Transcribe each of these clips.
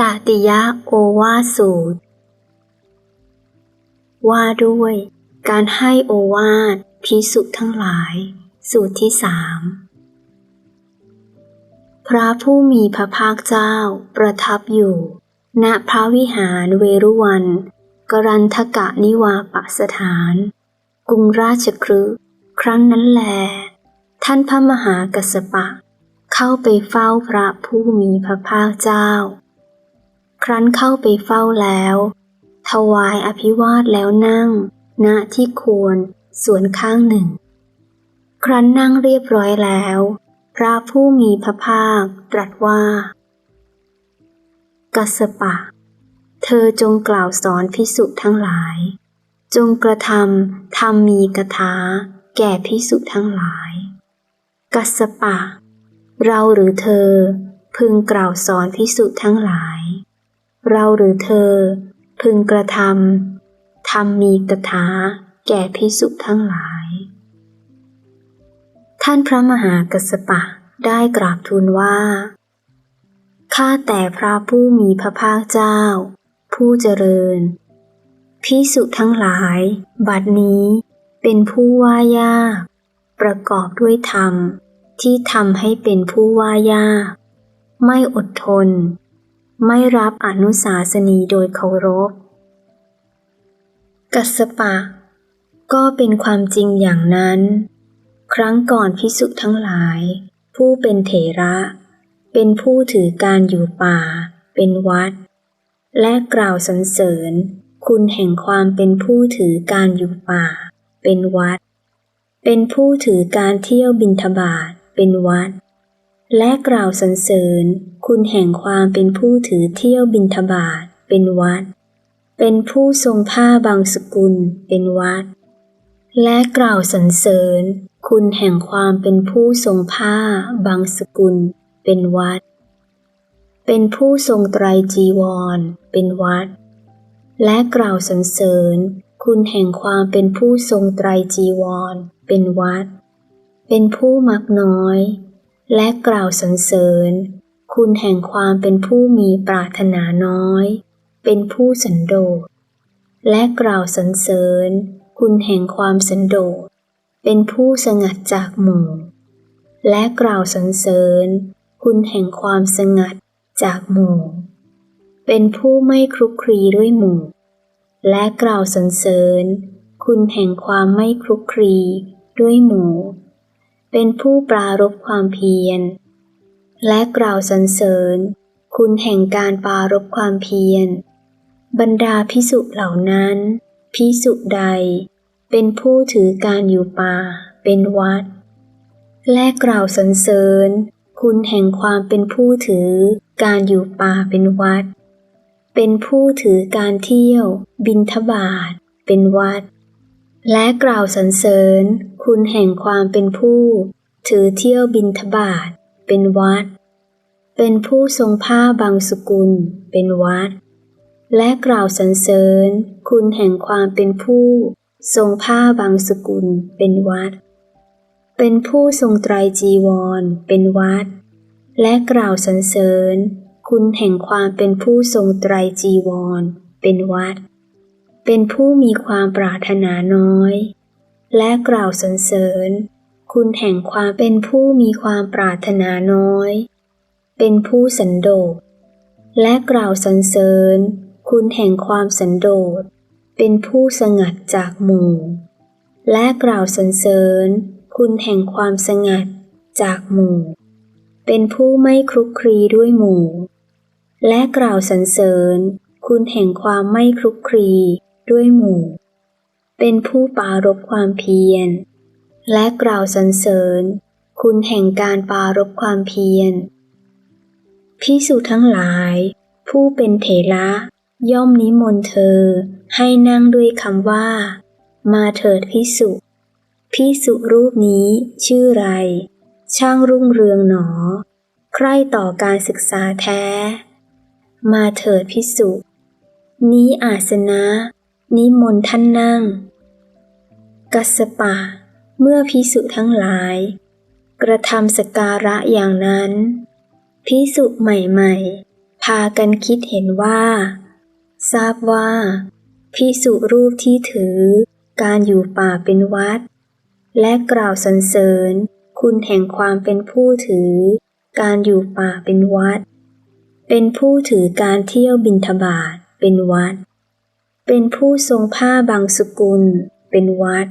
ตติยะโอวาสูตร ว่าด้วย การให้โอวาทพิสุทั้งหลาย สูตรที่สามพระผู้มีพระภาคเจ้าประทับอยู่ ณพระวิหารเวรุวัน กรันทกะนิวาปสถาน กรุงราชครึครั้งนั้นแล ท่านพระมหากัสสปะ เข้าไปเฝ้าพระผู้มีพระภาคเจ้า ครั้นเข้าไปเฝ้าแล้ว ถวายอภิวาทแล้วนั่ง ณที่ควรส่วนข้างหนึ่ง ครั้นนั่งเรียบร้อยแล้ว พระผู้มีพระภาคตรัสว่า กัสปะ เธอจงกล่าวสอนพิสุทั้งหลาย จงกระทำทำมีกถาแก่พิสุทั้งหลาย กัสสปะ เราหรือเธอพึงกล่าวสอนพิสุทั้งหลาย เราหรือเธอ พึงกระทำทำมีกถาแก่พิสุทั้งหลาย ท่านพระมหากัสสปะได้กราบทูลว่า ข้าแต่พระผู้มีพระภาคเจ้า ผู้เจริญพิสุทั้งหลาย บัดนี้เป็นผู้ว่ายาก ประกอบด้วยธรรมที่ทำให้เป็นผู้ว่ายาก ไม่อดทน ไม่รับอนุสาสนีโดยเคารพ กัสปะ ก็เป็นความจริงอย่างนั้น ครั้งก่อนพิสุทั้งหลาย ผู้เป็นเถระ เป็นผู้ถือการอยู่ป่า เป็นวัด และกล่าวสรรเสริญ คุณแห่งความเป็นผู้ถือการอยู่ป่า เป็นวัด เป็นผู้ถือการเที่ยวบินทบาทเป็นวัด และกล่าวสรรเสริญ คุณแห่งความเป็นผู้ถือเที่ยวบินทบาทเป็นวัด เป็นผู้ทรงผ้าบางสกุลเป็นวัด และกล่าวสรรเสริญ คุณแห่งความเป็นผู้ทรงผ้าบางสกุล เป็นวัด เป็นผู้ทรงไตรจีวร เป็นวัด และกล่าวสรรเสริญ คุณแห่งความเป็นผู้ทรงไตรจีวร เป็นวัด เป็นผู้มักน้อย และกล่าวสรรเสริญ คุณแห่งความเป็นผู้มีปรารถนาน้อย เป็นผู้สันโดษ และกล่าวสรรเสริญ คุณแห่งความสันโดษ เป็นผู้สงัดจากหมู่ และกล่าวสรรเสริญ คุณแห่งความสงัดจากหมู่ เป็นผู้ไม่คลุกคลีด้วยหมู่ และกล่าวสรรเสริญ คุณแห่งความไม่คลุกคลีด้วยหมู่ เป็นผู้ปรารบความเพียร และกล่าวสรรเสริญ คุณแห่งการปรารบความเพียร บรรดาพิสุเหล่านั้น พิสุใด เป็นผู้ถือการอยู่ป่า เป็นวัด และกล่าวสรรเสริญ คุณแห่งความเป็นผู้ถือการอยู่ป่าเป็นวัด เป็นผู้ถือการเที่ยว บินทบาทเป็นวัด และกล่าวสรรเสริญคุณแห่งความเป็นผู้ ถือเที่ยวบินทบาทเป็นวัด เป็นผู้ทรงผ้าบางสกุลเป็นวัด และกล่าวสรรเสริญคุณแห่งความเป็นผู้ ทรงผ้าบางสกุลเป็นวัด เป็นผู้ทรงไตรจีวรเป็นวัด และกล่าวสรรเสริญคุณแห่งความเป็นผู้ทรงไตรจีวรเป็นวัด เป็นผู้มีความปรารถนาน้อย และกล่าวสรรเสริญ คุณแห่งความเป็นผู้มีความปรารถนาน้อย เป็นผู้สันโดษ และกล่าวสรรเสริญ คุณแห่งความสันโดษ เป็นผู้สงัดจากหมู่ และกล่าวสรรเสริญ คุณแห่งความสงัดจากหมู่ เป็นผู้ไม่คลุกคลีด้วยหมู่ และกล่าวสรรเสริญ คุณแห่งความไม่คลุกคลี ด้วยหมู่ เป็นผู้ปารบความเพียร และกล่าวสรรเสริญ คุณแห่งการปารบความเพียรพิสุทั้งหลาย ผู้เป็นเถระย่อมนิมนต์เธอให้นั่งด้วยคำว่า มาเถิดพิสุพิสุรูปนี้ชื่อไร ช่างรุ่งเรืองหนอ ใคร่ต่อการศึกษาแท้ มาเถิดพิสุนี้อาสนะ นิมนต์ท่านนั่ง กัสปะ เมื่อพิสุทั้งหลาย กระทำสการะอย่างนั้น พิสุใหม่ๆ พากันคิดเห็นว่า ทราบว่า พิสุรูปที่ถือการอยู่ป่าเป็นวัด และกล่าวสรรเสริญคุณแห่งความเป็นผู้ถือ การอยู่ป่าเป็นวัด เป็นผู้ถือการเที่ยวบินทบาทเป็นวัด เป็นผู้ทรงผ้าบางสกุล เป็นวัด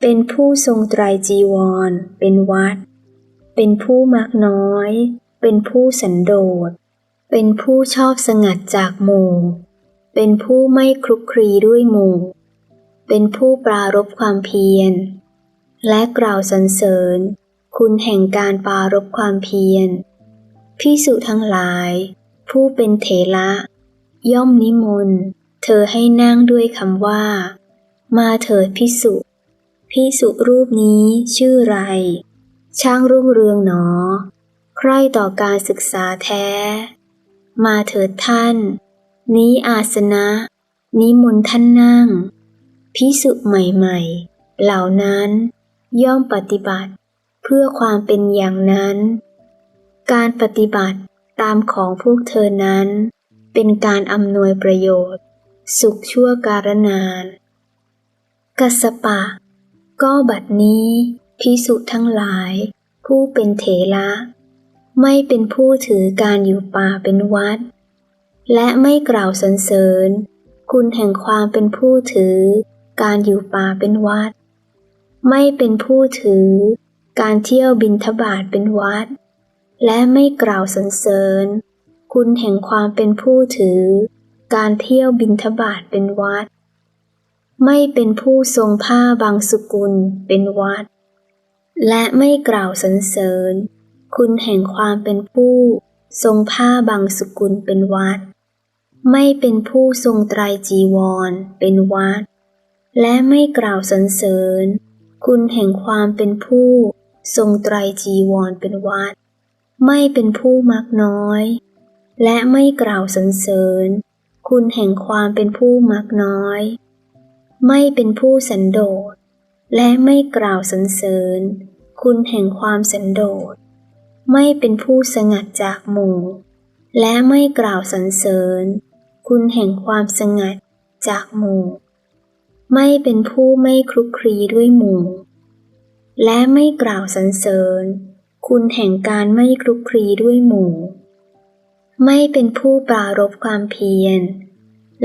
เป็นผู้ทรงไตรจีวร เป็นวัด เป็นผู้มักน้อย เป็นผู้สันโดษ เป็นผู้ชอบสงัดจากหมู่ เป็นผู้ไม่คลุกคลีด้วยหมู่ เป็นผู้ปรารบความเพียร และกล่าวสรรเสริญ คุณแห่งการปรารบความเพียรพิสุทั้งหลาย ผู้เป็นเถระย่อมนิมนต์ เธอให้นั่งด้วยคำว่า มาเถิดพิสุพิสุรูปนี้ชื่อไร ช่างรุ่งเรืองหนอ ใคร่ต่อการศึกษาแท้ มาเถิดท่าน นี้อาสนะนิมนท่านนั่ง พิสุใหม่ๆ เหล่านั้นย่อมปฏิบัติเพื่อความเป็นอย่างนั้น การปฏิบัติตามของพวกเธอนั้น เป็นการอำนวยประโยชน์ สุขชั่วการนาน กัสปะ ก็บัดนี้พิสุทั้งหลาย ผู้เป็นเถระ ไม่เป็นผู้ถือการอยู่ป่าเป็นวัด และไม่กล่าวสรรเสริญ คุณแห่งความเป็นผู้ถือ การอยู่ป่าเป็นวัด ไม่เป็นผู้ถือ การเที่ยวบินทบาทเป็นวัด และไม่กล่าวสรรเสริญ คุณแห่งความเป็นผู้ถือ การเที่ยวบินทบาทเป็นวัด ไม่เป็นผู้ทรงผ้าบางสกุลเป็นวัด และไม่กล่าวสรรเสริญ คุณแห่งความเป็นผู้ทรงผ้าบางสกุลเป็นวัด ไม่เป็นผู้ทรงไตรจีวรเป็นวัด และไม่กล่าวสรรเสริญ คุณแห่งความเป็นผู้ทรงไตรจีวรเป็นวัด ไม่เป็นผู้มักน้อย และไม่กล่าวสรรเสริญ คุณแห่งความเป็นผู้มักน้อย ไม่เป็นผู้สันโดษ และไม่กล่าวสรรเสริญ คุณแห่งความสันโดษ ไม่เป็นผู้สงัดจากหมู่ และไม่กล่าวสรรเสริญ คุณแห่งความสงัดจากหมู่ ไม่เป็นผู้ไม่คลุกคลีด้วยหมู่ และไม่กล่าวสรรเสริญ คุณแห่งการไม่คลุกคลีด้วยหมู่ ไม่เป็นผู้ปรารบความเพียร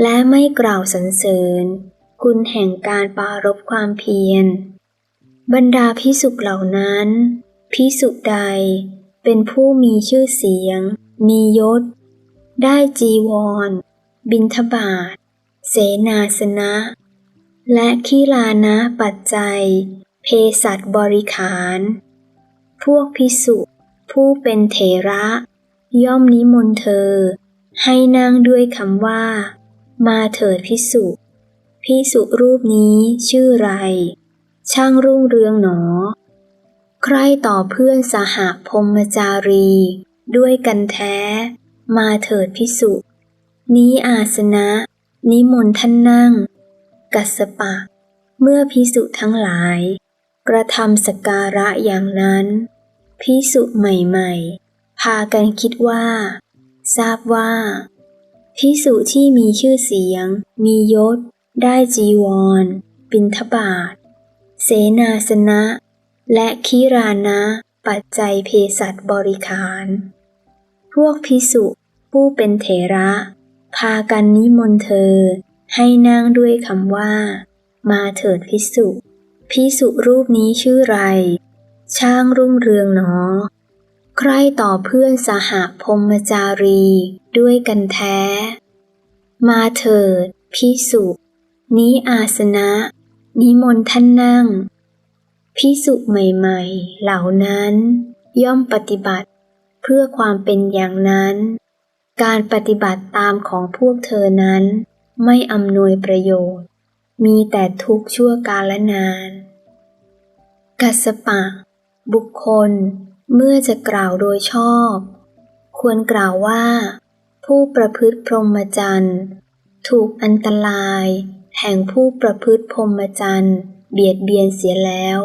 และไม่กล่าวสรรเสริญ คุณแห่งการปรารบความเพียร บรรดาพิสุเหล่านั้นพิสุใดเป็นผู้มีชื่อเสียง มียศ ได้จีวร บิณฑบาตเสนาสนะ และขีลานะปัจจัย เพสัตบริขาร พวกพิสุผู้เป็นเถระ ย่อมนิมนต์เธอ ให้นั่งด้วยคำว่า มาเถิดพิสุพิสุรูปนี้ชื่อไร ช่างรุ่งเรืองหนอ ใครต่อเพื่อนสหพรมจารี ด้วยกันแท้ มาเถิดพิสุ นี้อาสนะ นิมนต์ท่านนั่ง กัสปะ เมื่อพิสุทั้งหลาย กระทำสกการะอย่างนั้น พิสุใหม่ๆ พากันคิดว่า ทราบว่า พิสุที่มีชื่อเสียง มียศ ได้จีวร บิณฑบาตเสนาสนะ และคีรานะ ปัจจัยเพสัตบริขาร พวกพิสุผู้เป็นเถระ พากันนิมนต์เธอ ให้นั่งด้วยคำว่า มาเถิดพิสุพิสุรูปนี้ชื่อไร ช่างรุ่งเรืองหนอ ครต่อเพื่อนสหพรมจารี ด้วยกันแท้ มาเถิดพิสุนี้อาสนะ นิมนต์ท่านนั่ง พิสุใหม่ๆ เหล่านั้น ย่อมปฏิบัติเพื่อความเป็นอย่างนั้น การปฏิบัติตามของพวกเธอนั้น ไม่อำนวยประโยชน์ มีแต่ทุกข์ชั่วกาลนาน กัสปะ บุคคล เมื่อจะกล่าวโดยชอบ ควรกล่าวว่า ผู้ประพฤติพรหมจรรย์ถูกอันตราย แห่งผู้ประพฤติพรหมจรรย์เบียดเบียนเสียแล้ว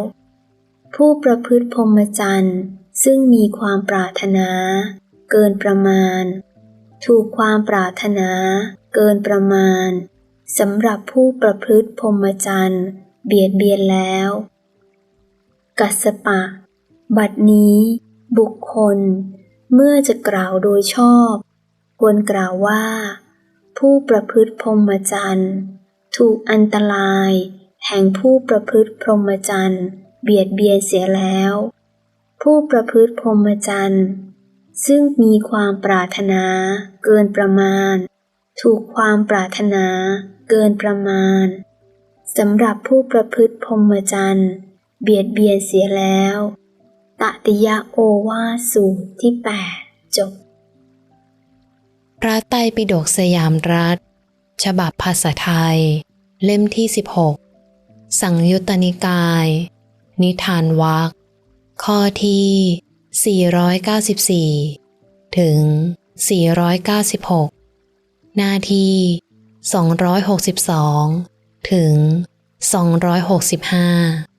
ผู้ประพฤติพรหมจรรย์ซึ่งมีความปรารถนา เกินประมาณ ถูกความปรารถนาเกินประมาณสำหรับผู้ประพฤติพรหมจรรย์เบียดเบียนแล้ว กัสปะ บัดนี้บุคคลเมื่อจะกล่าวโดยชอบ ควรกล่าวว่า ผู้ประพฤติพรหมจรรย์ถูกอันตราย แห่งผู้ประพฤติพรหมจรรย์เบียดเบียนเสียแล้ว ผู้ประพฤติพรหมจรรย์ซึ่งมีความปรารถนาเกินประมาณ ถูกความปรารถนาเกินประมาณสำหรับผู้ประพฤติพรหมจรรย์เบียดเบียนเสียแล้ว ตติยโอวาสูตรที่ 8 จบ พระไตรปิฎกสยามรัฐ ฉบับภาษาไทย เล่มที่ 16 สังยุตตนิกาย นิทานวักข้อที่ 494 ถึง 496 หน้าที่ 262 ถึง 265